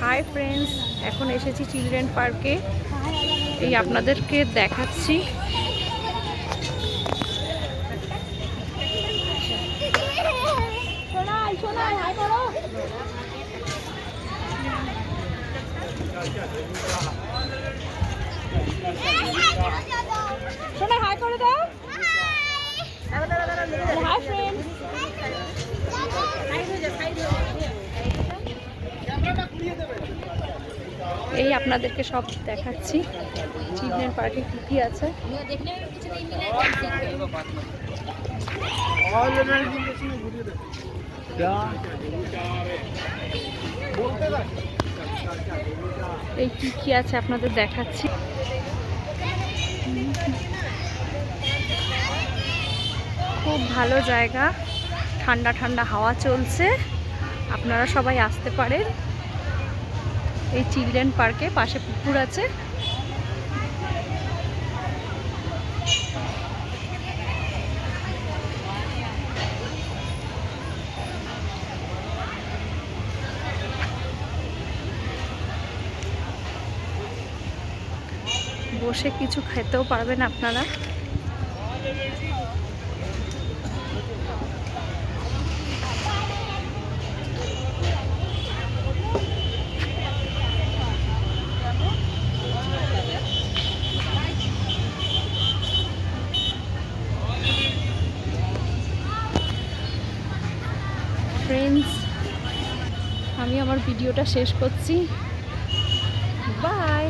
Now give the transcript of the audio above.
Hi friends এখন এসেছি children পার্কে। এই আপনাদেরকে দেখাচ্ছি। হাই করো। করে দাও। হাই ফ্রেন্ড এই আপনাদেরকে সব দেখাচ্ছি। চিলড্রেন পার্কে কী কী আছে? এই কী কী আছে আপনাদের দেখাচ্ছি। খুব ভালো জায়গা। ঠান্ডা ঠান্ডা হাওয়া চলছে। আপনারা সবাই আসতে পারেন। এই চিলড্রেন পার্কে পাশে পুকুর আছে। বসে কিছু খেতেও পারবেন আপনারা। ফ্রেন্ডস আমি আমার ভিডিওটা শেষ করছি। বাই